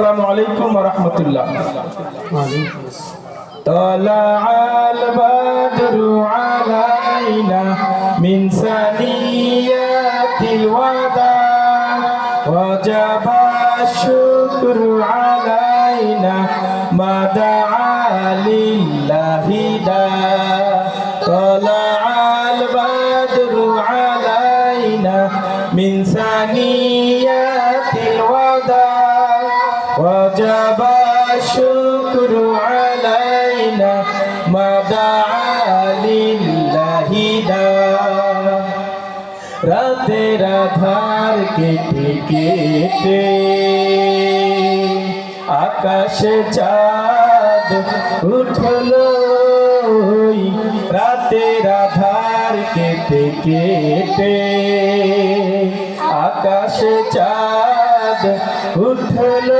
السلام عليكم ورحمة الله. طلع البدر علينا من ثنيات الوداع وجب الشكر علينا ما دعا لله دا طلع البدر علينا من ثنيات মাদালিল্লাহি দা। রাতে রাধার কেটে কেটে আকাশে চাঁদ উঠল। রাতে রাধার কেটে কেটে আকাশে চাঁদ উঠল।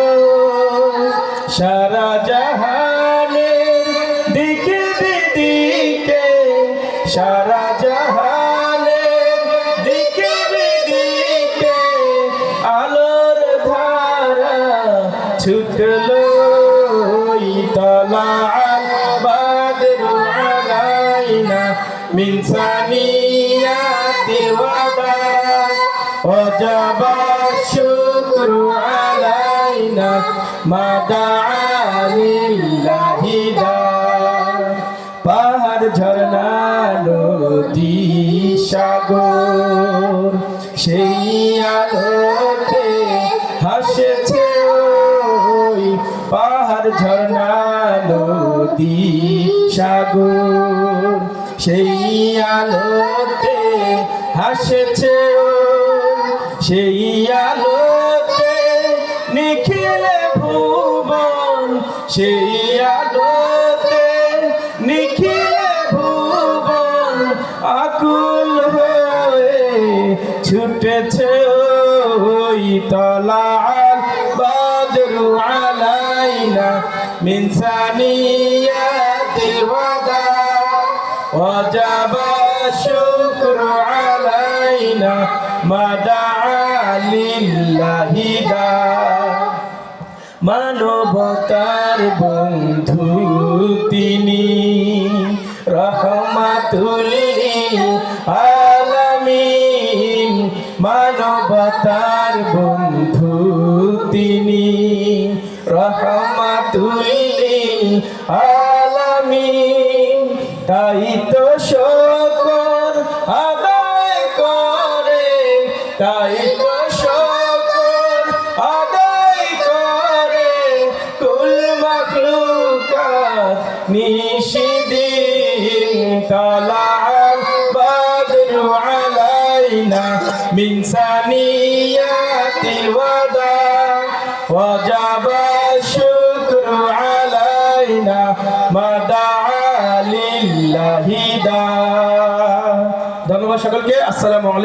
সারা জাহানের দিকে সারা জাহানে দিকে দিকে আলোর ধারা ছুটল তলা বাদ রুয়াইনা মিনসানিয়া দেওয়াদা অজাবা শুক্রু আলাইনা মাদা আলিল্লাহিদা পাহাড় ঝরনা সাগর সেই আলোতে হাসছে ওই পাহাড় ঝর্ণা নদী সাগর, সেই আলোতে হাসছে সেই আলোতে নিখিলে ভুবন, সেই আলোতে ছুটেছে ওই তলাল বাদরু আলাইনা মিন সানিয়াতিল ওয়াদা وجب الشكر علينا ما دعا لله داع মানবতার বন্ধু তিনি রহমাতুল্লিল আলামিন মানবতার বন্ধু তিনি আলামিন। তাই তো শকর আদায় করে, তাই তো শকর আদায় করে। কুল মখলুকাত নিশিদিন তালাল وجب الشكر علينا ما دعا لله داع ধন্যবাদ সকলকে আসসালামু আলাইকুম